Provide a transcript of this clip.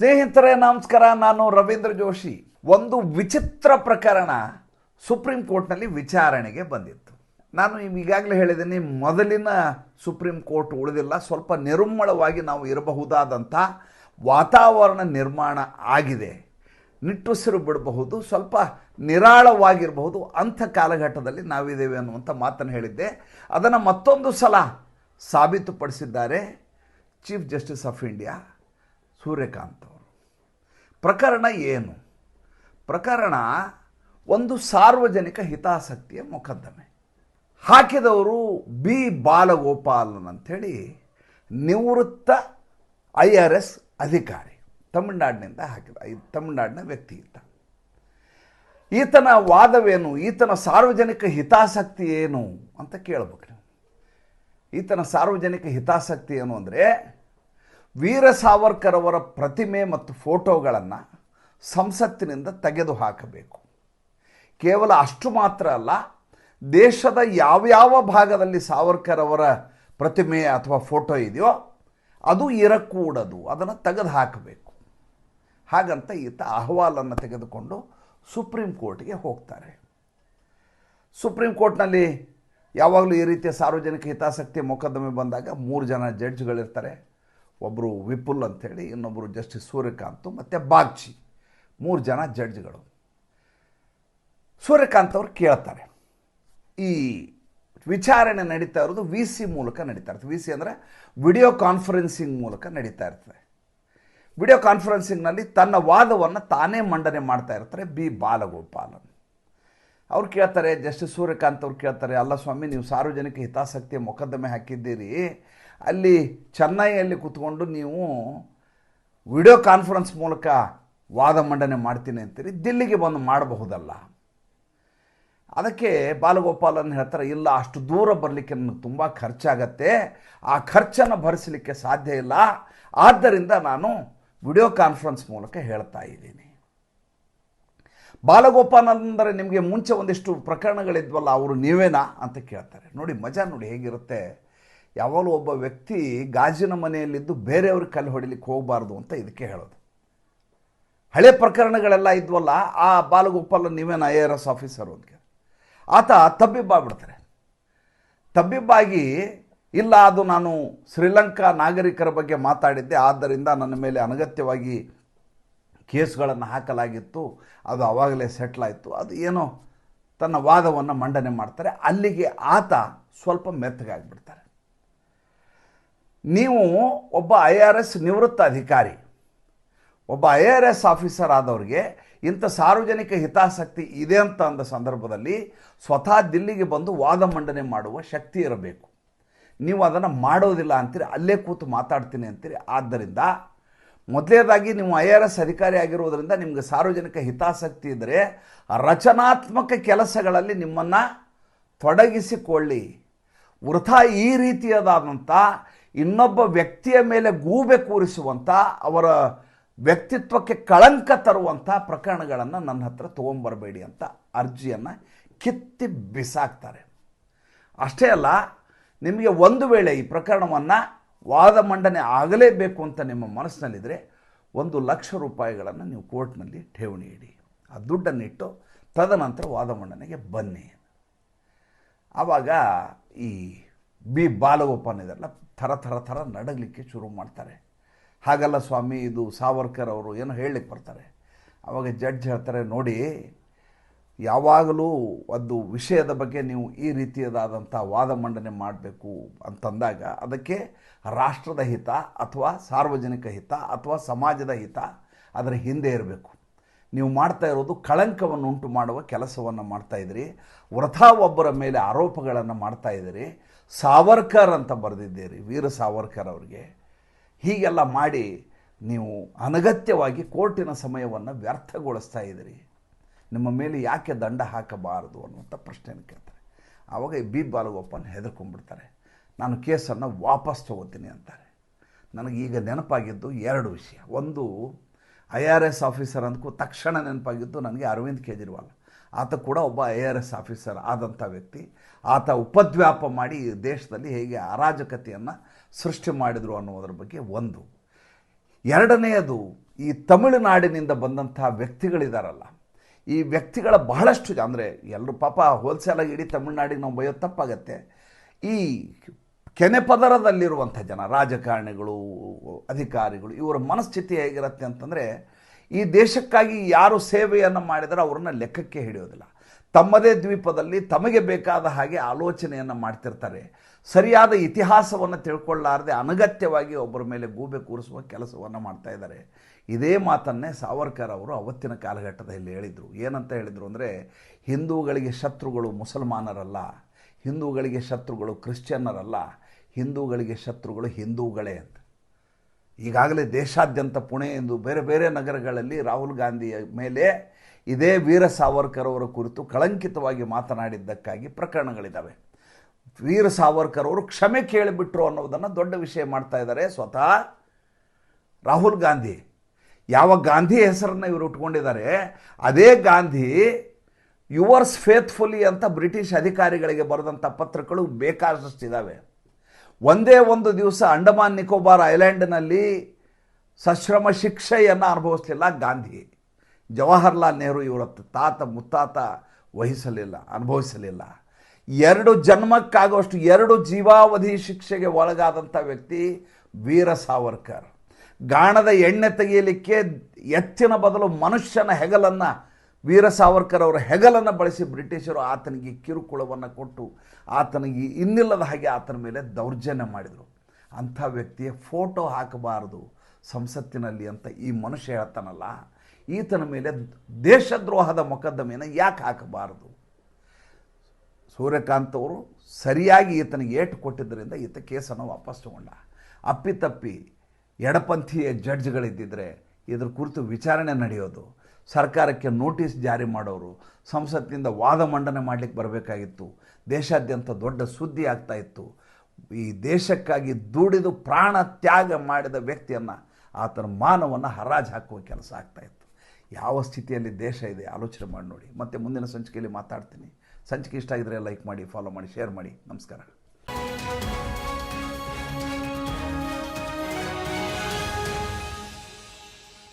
ಸ್ನೇಹಿತರೆ, ನಮಸ್ಕಾರ. ನಾನು ರವೀಂದ್ರ ಜೋಶಿ. ಒಂದು ವಿಚಿತ್ರ ಪ್ರಕರಣ ಸುಪ್ರೀಂ ಕೋರ್ಟ್ನಲ್ಲಿ ವಿಚಾರಣೆಗೆ ಬಂದಿತ್ತು. ನಾನು ಈಗಾಗಲೇ ಹೇಳಿದ್ದೀನಿ, ಮೊದಲಿನ ಸುಪ್ರೀಂ ಕೋರ್ಟ್ ಉಳಿದಿಲ್ಲ. ಸ್ವಲ್ಪ ನಿರುಮ್ಮಳವಾಗಿ ನಾವು ಇರಬಹುದಾದಂಥ ವಾತಾವರಣ ನಿರ್ಮಾಣ ಆಗಿದೆ. ನಿಟ್ಟುಸಿರು ಬಿಡಬಹುದು, ಸ್ವಲ್ಪ ನಿರಾಳವಾಗಿರಬಹುದು. ಅಂಥ ಕಾಲಘಟ್ಟದಲ್ಲಿ ನಾವಿದ್ದೇವೆ ಅನ್ನುವಂಥ ಮಾತನ್ನು ಹೇಳಿದ್ದೆ. ಅದನ್ನು ಮತ್ತೊಂದು ಸಲ ಸಾಬೀತುಪಡಿಸಿದ್ದಾರೆ chief justice of India. Suryakant ಪ್ರಕರಣ ಏನು? ಪ್ರಕರಣ ಒಂದು ಸಾರ್ವಜನಿಕ ಹಿತಾಸಕ್ತಿಯ ಮೊಕದ್ದಮೆ. ಹಾಕಿದವರು ಬಿ. ಬಾಲಗೋಪಾಲನ್ ಅಂಥೇಳಿ ನಿವೃತ್ತ ಐ ಆರ್ ಎಸ್ ಅಧಿಕಾರಿ. ತಮಿಳ್ನಾಡಿನಿಂದ ಹಾಕಿದ ತಮಿಳ್ನಾಡಿನ ವ್ಯಕ್ತಿ ಈತ ಈತನ ವಾದವೇನು? ಈತನ ಸಾರ್ವಜನಿಕ ಹಿತಾಸಕ್ತಿ ಏನು ಅಂತ ಕೇಳ್ಬೇಕು ಈತನ ಸಾರ್ವಜನಿಕ ಹಿತಾಸಕ್ತಿ ಏನು ಅಂದರೆ ವೀರ ಸಾವರ್ಕರ್ ಅವರ ಪ್ರತಿಮೆ ಮತ್ತು ಫೋಟೋಗಳನ್ನು ಸಂಸತ್ತಿನಿಂದ ತೆಗೆದು ಹಾಕಬೇಕು. ಕೇವಲ ಅಷ್ಟು ಮಾತ್ರ ಅಲ್ಲ, ದೇಶದ ಯಾವ್ಯಾವ ಭಾಗದಲ್ಲಿ ಸಾವರ್ಕರ್ ಅವರ ಪ್ರತಿಮೆ ಅಥವಾ ಫೋಟೋ ಇದೆಯೋ ಅದು ಇರಕೂಡದು, ಅದನ್ನು ತೆಗೆದು ಹಾಕಬೇಕು. ಹಾಗಂತ ಈತ ಅಹವಾಲನ್ನು ತೆಗೆದುಕೊಂಡು ಸುಪ್ರೀಂ ಕೋರ್ಟ್ಗೆ ಹೋಗ್ತಾರೆ. ಸುಪ್ರೀಂ ಕೋರ್ಟ್ನಲ್ಲಿ ಯಾವಾಗಲೂ ಈ ರೀತಿಯ ಸಾರ್ವಜನಿಕ ಹಿತಾಸಕ್ತಿ ಮೊಕದ್ದಮೆ ಬಂದಾಗ ಮೂರು ಜನ ಜಡ್ಜ್ಗಳಿರ್ತಾರೆ. ಒಬ್ಬರು ವಿಪುಲ್ ಅಂಥೇಳಿ ಇನ್ನೊಬ್ಬರು ಜಸ್ಟಿಸ್ ಸೂರ್ಯಕಾಂತ್, ಮತ್ತು ಬಾಗ್ಚಿ. ಮೂರು ಜನ ಜಡ್ಜ್ಗಳು. ಸೂರ್ಯಕಾಂತ್ ಅವರು ಕೇಳ್ತಾರೆ. ಈ ವಿಚಾರಣೆ ನಡೀತಾ ಇರೋದು ವಿ ಸಿ ಮೂಲಕ ನಡೀತಾ ಇರ್ತದೆ. ವಿ ಸಿ ಅಂದರೆ ವಿಡಿಯೋ ಕಾನ್ಫರೆನ್ಸಿಂಗ್ ಮೂಲಕ ನಡೀತಾ ಇರ್ತದೆ. ವಿಡಿಯೋ ಕಾನ್ಫರೆನ್ಸಿಂಗ್ನಲ್ಲಿ ತನ್ನ ವಾದವನ್ನು ತಾನೇ ಮಂಡನೆ ಮಾಡ್ತಾ ಇರ್ತಾರೆ ಬಿ ಬಾಲಗೋಪಾಲನ್ ಅವ್ರು ಕೇಳ್ತಾರೆ, ಜಸ್ಟಿಸ್ ಸೂರ್ಯಕಾಂತ್ ಅವ್ರು ಕೇಳ್ತಾರೆ, ಅಲ್ಲ ಸ್ವಾಮಿ, ನೀವು ಸಾರ್ವಜನಿಕ ಹಿತಾಸಕ್ತಿಯ ಮೊಕದ್ದಮೆ ಹಾಕಿದ್ದೀರಿ. ಅಲ್ಲಿ ಚೆನ್ನೈಯಲ್ಲಿ ಕೂತ್ಕೊಂಡು ನೀವು ವಿಡಿಯೋ ಕಾನ್ಫರೆನ್ಸ್ ಮೂಲಕ ವಾದ ಮಂಡನೆ ಮಾಡ್ತೀನಿ ಅಂತೀರಿ, ದಿಲ್ಲಿಗೆ ಬಂದು ಮಾಡಬಹುದಲ್ಲ. ಅದಕ್ಕೆ ಬಾಲಗೋಪಾಲನ್ ಹೇಳ್ತಾರೆ, ಇಲ್ಲ, ಅಷ್ಟು ದೂರ ಬರಲಿಕ್ಕೆ ನನಗೆ ತುಂಬ ಖರ್ಚಾಗತ್ತೆ, ಆ ಖರ್ಚನ್ನು ಭರಿಸಲಿಕ್ಕೆ ಸಾಧ್ಯ ಇಲ್ಲ, ಆದ್ದರಿಂದ ನಾನು ವಿಡಿಯೋ ಕಾನ್ಫರೆನ್ಸ್ ಮೂಲಕ ಹೇಳ್ತಾ ಇದ್ದೀನಿ. ಬಾಲಗೋಪಾಲನ್ ಅಂದರೆ ನಿಮಗೆ ಮುಂಚೆ ಒಂದಿಷ್ಟು ಪ್ರಕರಣಗಳಿದ್ವಲ್ಲ, ಅವರು ನೀವೇನಾ ಅಂತ ಕೇಳ್ತಾರೆ. ನೋಡಿ, ಮಜಾ ನೋಡಿ ಹೇಗಿರುತ್ತೆ. ಯಾವಾಗಲೂ ಒಬ್ಬ ವ್ಯಕ್ತಿ ಗಾಜಿನ ಮನೆಯಲ್ಲಿದ್ದು ಬೇರೆಯವ್ರ ಕಲ್ಲು ಹೊಡಿಲಿಕ್ಕೆ ಹೋಗಬಾರ್ದು ಅಂತ ಇದಕ್ಕೆ ಹೇಳೋದು. ಹಳೆ ಪ್ರಕರಣಗಳೆಲ್ಲ ಇದ್ವಲ್ಲ, ಆ ಬಾಲಗೋಪಾಲ ನೀವೇನು ಐ ಆರ್ ಎಸ್ ಆಫೀಸರ್ ಅಂತ ಆತ ತಬ್ಬಿಬ್ಬಾಗ್ಬಿಡ್ತಾರೆ. ತಬ್ಬಿಬ್ಬಾಗಿ, ಇಲ್ಲ ಅದು ನಾನು ಶ್ರೀಲಂಕಾ ನಾಗರಿಕರ ಬಗ್ಗೆ ಮಾತಾಡಿದ್ದೆ, ಆದ್ದರಿಂದ ನನ್ನ ಮೇಲೆ ಅನಗತ್ಯವಾಗಿ ಕೇಸ್ಗಳನ್ನು ಹಾಕಲಾಗಿತ್ತು, ಅದು ಆವಾಗಲೇ ಸೆಟ್ಲಾಯಿತು ಅದು ಏನೋ ತನ್ನ ವಾದವನ್ನು ಮಂಡನೆ ಮಾಡ್ತಾರೆ. ಅಲ್ಲಿಗೆ ಆತ ಸ್ವಲ್ಪ ಮೆತ್ತಗಾಗ್ಬಿಡ್ತಾರೆ. ನೀವು ಒಬ್ಬ ಐ ಆರ್ ಎಸ್ ನಿವೃತ್ತ ಅಧಿಕಾರಿ, ಒಬ್ಬ ಐ ಆರ್ ಎಸ್ ಆಫೀಸರ್ ಆದವ್ರಿಗೆ ಇಂಥ ಸಾರ್ವಜನಿಕ ಹಿತಾಸಕ್ತಿ ಇದೆ ಅಂತ ಅಂದ ಸಂದರ್ಭದಲ್ಲಿ ಸ್ವತಃ ದಿಲ್ಲಿಗೆ ಬಂದು ವಾದ ಮಂಡನೆ ಮಾಡುವ ಶಕ್ತಿ ಇರಬೇಕು. ನೀವು ಅದನ್ನು ಮಾಡೋದಿಲ್ಲ ಅಂತೀರಿ, ಅಲ್ಲೇ ಕೂತು ಮಾತಾಡ್ತೀನಿ ಅಂತೀರಿ. ಆದ್ದರಿಂದ ಮೊದಲನೇದಾಗಿ ನೀವು ಐ ಆರ್ ಎಸ್ ಅಧಿಕಾರಿ ಆಗಿರುವುದರಿಂದ ನಿಮಗೆ ಸಾರ್ವಜನಿಕ ಹಿತಾಸಕ್ತಿ ಇದ್ದರೆ ರಚನಾತ್ಮಕ ಕೆಲಸಗಳಲ್ಲಿ ನಿಮ್ಮನ್ನು ತೊಡಗಿಸಿಕೊಳ್ಳಿ. ವೃಥಾ ಈ ರೀತಿಯದಾದಂಥ ಇನ್ನೊಬ್ಬ ವ್ಯಕ್ತಿಯ ಮೇಲೆ ಗೂಬೆ ಕೂರಿಸುವಂಥ ಅವರ ವ್ಯಕ್ತಿತ್ವಕ್ಕೆ ಕಳಂಕ ತರುವಂಥ ಪ್ರಕರಣಗಳನ್ನು ನನ್ನ ಹತ್ರ ತೊಗೊಂಬರಬೇಡಿ ಅಂತ ಅರ್ಜಿಯನ್ನು ಕಿತ್ತಿ ಬಿಸಾಕ್ತಾರೆ. ಅಷ್ಟೇ ಅಲ್ಲ, ನಿಮಗೆ ಒಂದು ವೇಳೆ ಈ ಪ್ರಕರಣವನ್ನು ವಾದ ಮಂಡನೆ ಆಗಲೇಬೇಕು ಅಂತ ನಿಮ್ಮ ಮನಸ್ಸಿನಲ್ಲಿದ್ದರೆ ಒಂದು ಲಕ್ಷ ರೂಪಾಯಿಗಳನ್ನು ನೀವು ಕೋರ್ಟ್ನಲ್ಲಿ ಠೇವಣಿ ಇಡಿ. ಆ ದುಡ್ಡನ್ನಿಟ್ಟು ತದನಂತರ ವಾದ ಮಂಡನೆಗೆ ಬನ್ನಿ. ಆವಾಗ ಈ ಬಿ ಬಾಲಗೋಪನ್ ಇದೆಲ್ಲ ಥರ ಥರ ಥರ ನಡಗಲಿಕ್ಕೆ ಶುರು ಮಾಡ್ತಾರೆ. ಹಾಗಲ್ಲ ಸ್ವಾಮಿ, ಇದು ಸಾವರ್ಕರ್ ಅವರು ಏನೋ ಹೇಳಲಿಕ್ಕೆ ಬರ್ತಾರೆ. ಆವಾಗ ಜಡ್ಜ್ ಹೇಳ್ತಾರೆ, ನೋಡಿ, ಯಾವಾಗಲೂ ಒಂದು ವಿಷಯದ ಬಗ್ಗೆ ನೀವು ಈ ರೀತಿಯದಾದಂಥ ವಾದ ಮಂಡನೆ ಮಾಡಬೇಕು ಅಂತಂದಾಗ ಅದಕ್ಕೆ ರಾಷ್ಟ್ರದ ಹಿತ ಅಥವಾ ಸಾರ್ವಜನಿಕ ಹಿತ ಅಥವಾ ಸಮಾಜದ ಹಿತ ಅದರ ಹಿಂದೆ ಇರಬೇಕು. ನೀವು ಮಾಡ್ತಾ ಇರೋದು ಕಳಂಕವನ್ನು ಉಂಟು ಮಾಡುವ ಕೆಲಸವನ್ನು ಮಾಡ್ತಾ ಇದ್ದೀರಿ. ವೃಥಾ ಒಬ್ಬರ ಮೇಲೆ ಆರೋಪಗಳನ್ನು ಮಾಡ್ತಾ ಇದ್ದೀರಿ. ಸಾವರ್ಕರ್ ಅಂತ ಬರೆದಿದ್ದೀರಿ, ವೀರ ಸಾವರ್ಕರ್ ಅವರಿಗೆ. ಹೀಗೆಲ್ಲ ಮಾಡಿ ನೀವು ಅನಗತ್ಯವಾಗಿ ಕೋರ್ಟಿನ ಸಮಯವನ್ನು ವ್ಯರ್ಥಗೊಳಿಸ್ತಾ ಇದ್ದೀರಿ. ನಿಮ್ಮ ಮೇಲೆ ಯಾಕೆ ದಂಡ ಹಾಕಬಾರದು ಅನ್ನುವಂಥ ಪ್ರಶ್ನೆಯನ್ನು ಕೇಳ್ತಾರೆ. ಆವಾಗ ಬಿ ಬಾಲಗೋಪನ್ ಹೆದರ್ಕೊಂಡ್ಬಿಡ್ತಾರೆ. ನಾನು ಕೇಸನ್ನು ವಾಪಸ್ ತಗೋತೀನಿ ಅಂತಾರೆ. ನನಗೆ ಈಗ ನೆನಪಾಗಿದ್ದು ಎರಡು ವಿಷಯ. ಒಂದು, ಐ ಆರ್ ಎಸ್ ಆಫೀಸರ್ ಅಂದ್ಕೂ ತಕ್ಷಣ ನೆನಪಾಗಿದ್ದು ನನಗೆ ಅರವಿಂದ್ ಕೇಜ್ರಿವಾಲ್. ಆತ ಕೂಡ ಒಬ್ಬ ಐ ಆರ್ ಎಸ್ ಆಫೀಸರ್ ಆದಂಥ ವ್ಯಕ್ತಿ. ಆತ ಉಪದ್ವ್ಯಾಪ ಮಾಡಿ ದೇಶದಲ್ಲಿ ಹೇಗೆ ಅರಾಜಕತೆಯನ್ನು ಸೃಷ್ಟಿ ಮಾಡಿದರು ಅನ್ನೋದ್ರ ಬಗ್ಗೆ ಒಂದು. ಎರಡನೆಯದು, ಈ ತಮಿಳುನಾಡಿನಿಂದ ಬಂದಂಥ ವ್ಯಕ್ತಿಗಳಿದಾರಲ್ಲ. ಈ ವ್ಯಕ್ತಿಗಳ ಬಹಳಷ್ಟು ಅಂದರೆ ಎಲ್ಲರೂ ಪಾಪ ಹೋಲ್ಸೇಲಾಗಿ ಇಡೀ ತಮಿಳುನಾಡಿಗೆ ನಾವು ಬಯೋ ತಪ್ಪಾಗತ್ತೆ. ಈ ಕೆನೆಪದರದಲ್ಲಿರುವಂಥ ಜನ, ರಾಜಕಾರಣಿಗಳು, ಅಧಿಕಾರಿಗಳು, ಇವರ ಮನಸ್ಥಿತಿ ಹೇಗಿರುತ್ತೆ ಅಂತಂದರೆ ಈ ದೇಶಕ್ಕಾಗಿ ಯಾರು ಸೇವೆಯನ್ನು ಮಾಡಿದರೆ ಅವ್ರನ್ನ ಲೆಕ್ಕಕ್ಕೆ ಹಿಡಿಯೋದಿಲ್ಲ. ತಮ್ಮದೇ ದ್ವೀಪದಲ್ಲಿ ತಮಗೆ ಬೇಕಾದ ಹಾಗೆ ಆಲೋಚನೆಯನ್ನು ಮಾಡ್ತಿರ್ತಾರೆ. ಸರಿಯಾದ ಇತಿಹಾಸವನ್ನು ತಿಳ್ಕೊಳ್ಳಾರದೆ ಅನಗತ್ಯವಾಗಿ ಒಬ್ಬರ ಮೇಲೆ ಗೂಬೆ ಕೂರಿಸುವ ಕೆಲಸವನ್ನು ಮಾಡ್ತಾ ಇದ್ದಾರೆ. ಇದೇ ಮಾತನ್ನೇ ಸಾವರ್ಕರ್ ಅವರು ಅವತ್ತಿನ ಕಾಲಘಟ್ಟದಲ್ಲಿ ಹೇಳಿದರು. ಏನಂತ ಹೇಳಿದರು ಅಂದರೆ, ಹಿಂದೂಗಳಿಗೆ ಶತ್ರುಗಳು ಮುಸಲ್ಮಾನರಲ್ಲ, ಹಿಂದೂಗಳಿಗೆ ಶತ್ರುಗಳು ಕ್ರಿಶ್ಚಿಯನ್ನರಲ್ಲ, ಹಿಂದೂಗಳಿಗೆ ಶತ್ರುಗಳು ಹಿಂದೂಗಳೇ ಅಂತ. ಈಗಾಗಲೇ ದೇಶಾದ್ಯಂತ ಪುಣೆ ಎಂದು ಬೇರೆ ಬೇರೆ ನಗರಗಳಲ್ಲಿ ರಾಹುಲ್ ಗಾಂಧಿಯ ಮೇಲೆ ಇದೇ ವೀರ ಸಾವರ್ಕರ್ ಅವರ ಕುರಿತು ಕಳಂಕಿತವಾಗಿ ಮಾತನಾಡಿದ್ದಕ್ಕಾಗಿ ಪ್ರಕರಣಗಳಿದ್ದಾವೆ. ವೀರ ಸಾವರ್ಕರ್ ಅವರು ಕ್ಷಮೆ ಕೇಳಿಬಿಟ್ರು ಅನ್ನೋದನ್ನು ದೊಡ್ಡ ವಿಷಯ ಮಾಡ್ತಾ ಇದ್ದಾರೆ. ಸ್ವತಃ ರಾಹುಲ್ ಗಾಂಧಿ, ಯಾವ ಗಾಂಧಿ ಹೆಸರನ್ನು ಇವರು ಉಟ್ಕೊಂಡಿದ್ದಾರೆ, ಅದೇ ಗಾಂಧಿ ಯುವರ್ಸ್ ಫೇತ್ಫುಲಿ ಅಂತ ಬ್ರಿಟಿಷ್ ಅಧಿಕಾರಿಗಳಿಗೆ ಬರೆದಂಥ ಪತ್ರಗಳು ಬೇಕಾದಷ್ಟಿದ್ದಾವೆ ಒಂದೇ ಒಂದು ದಿವಸ ಅಂಡಮಾನ್ ನಿಕೋಬಾರ್ ಐಲ್ಯಾಂಡ್ನಲ್ಲಿ ಸಶ್ರಮ ಶಿಕ್ಷೆಯನ್ನು ಅನುಭವಿಸಲಿಲ್ಲ ಗಾಂಧಿ. ಜವಾಹರ್ಲಾಲ್ ನೆಹರು ಇವರ ತಾತ ಮುತ್ತಾತ ವಹಿಸಲಿಲ್ಲ, ಅನುಭವಿಸಲಿಲ್ಲ. ಎರಡು ಜನ್ಮಕ್ಕಾಗುವಷ್ಟು ಎರಡು ಜೀವಾವಧಿ ಶಿಕ್ಷೆಗೆ ಒಳಗಾದಂಥ ವ್ಯಕ್ತಿ ವೀರ ಸಾವರ್ಕರ್. ಗಾಣದ ಎಣ್ಣೆ ತೆಗೆಯಲಿಕ್ಕೆ ಎತ್ತಿನ ಬದಲು ಮನುಷ್ಯನ ಹೆಗಲನ್ನು ವೀರ ಸಾವರ್ಕರ್ ಅವರ ಹೆಗಲನ್ನು ಬಳಸಿ ಬ್ರಿಟಿಷರು ಆತನಿಗೆ ಕಿರುಕುಳವನ್ನು ಕೊಟ್ಟು ಆತನಿಗೆ ಇನ್ನಿಲ್ಲದ ಹಾಗೆ ಆತನ ಮೇಲೆ ದೌರ್ಜನ್ಯ ಮಾಡಿದರು. ಅಂಥ ವ್ಯಕ್ತಿಯ ಫೋಟೋ ಹಾಕಬಾರದು ಸಂಸತ್ತಿನಲ್ಲಿ ಅಂತ ಈ ಮನುಷ್ಯ ಹೇಳ್ತಾನಲ್ಲ, ಈತನ ಮೇಲೆ ದೇಶದ್ರೋಹದ ಮೊಕದ್ದಮೆಯನ್ನು ಯಾಕೆ ಹಾಕಬಾರದು? ಸೂರ್ಯಕಾಂತ್ ಅವರು ಸರಿಯಾಗಿ ಈತನಿಗೆ ಏಟು ಕೊಟ್ಟಿದ್ದರಿಂದ ಈತ ಕೇಸನ್ನು ವಾಪಸ್ ತಗೊಂಡ. ಅಪ್ಪಿತಪ್ಪಿ ಎಡಪಂಥೀಯ ಜಡ್ಜ್ಗಳಿದ್ದಿದ್ರೆ ಇದ್ರ ಕುರಿತು ವಿಚಾರಣೆ ನಡೆಯೋದು. ಸರ್ಕಾರಕ್ಕೆ ನೋಟಿಸ್ ಜಾರಿ ಮಾಡೋರು ಸಂಸತ್ತಿನಿಂದ ವಾದ ಮಂಡನೆ ಮಾಡಲಿಕ್ಕೆ ಬರಬೇಕಾಗಿತ್ತು. ದೇಶಾದ್ಯಂತ ದೊಡ್ಡ ಸುದ್ದಿ ಆಗ್ತಾ ಇತ್ತು. ಈ ದೇಶಕ್ಕಾಗಿ ದುಡಿದು ಪ್ರಾಣ ತ್ಯಾಗ ಮಾಡಿದ ವ್ಯಕ್ತಿಯನ್ನು ಆತನ ಮಾನವನ್ನು ಹರಾಜು ಹಾಕುವ ಕೆಲಸ ಆಗ್ತಾ ಇತ್ತು. ಯಾವ ಸ್ಥಿತಿಯಲ್ಲಿ ದೇಶ ಇದೆ ಆಲೋಚನೆ ಮಾಡಿ ನೋಡಿ. ಮತ್ತೆ ಮುಂದಿನ ಸಂಚಿಕೆಯಲ್ಲಿ ಮಾತಾಡ್ತೀನಿ. ಸಂಚಿಕೆ ಇಷ್ಟ ಆಗಿದ್ರೆ ಲೈಕ್ ಮಾಡಿ ಫಾಲೋ ಮಾಡಿ ಶೇರ್ ಮಾಡಿ. ನಮಸ್ಕಾರ.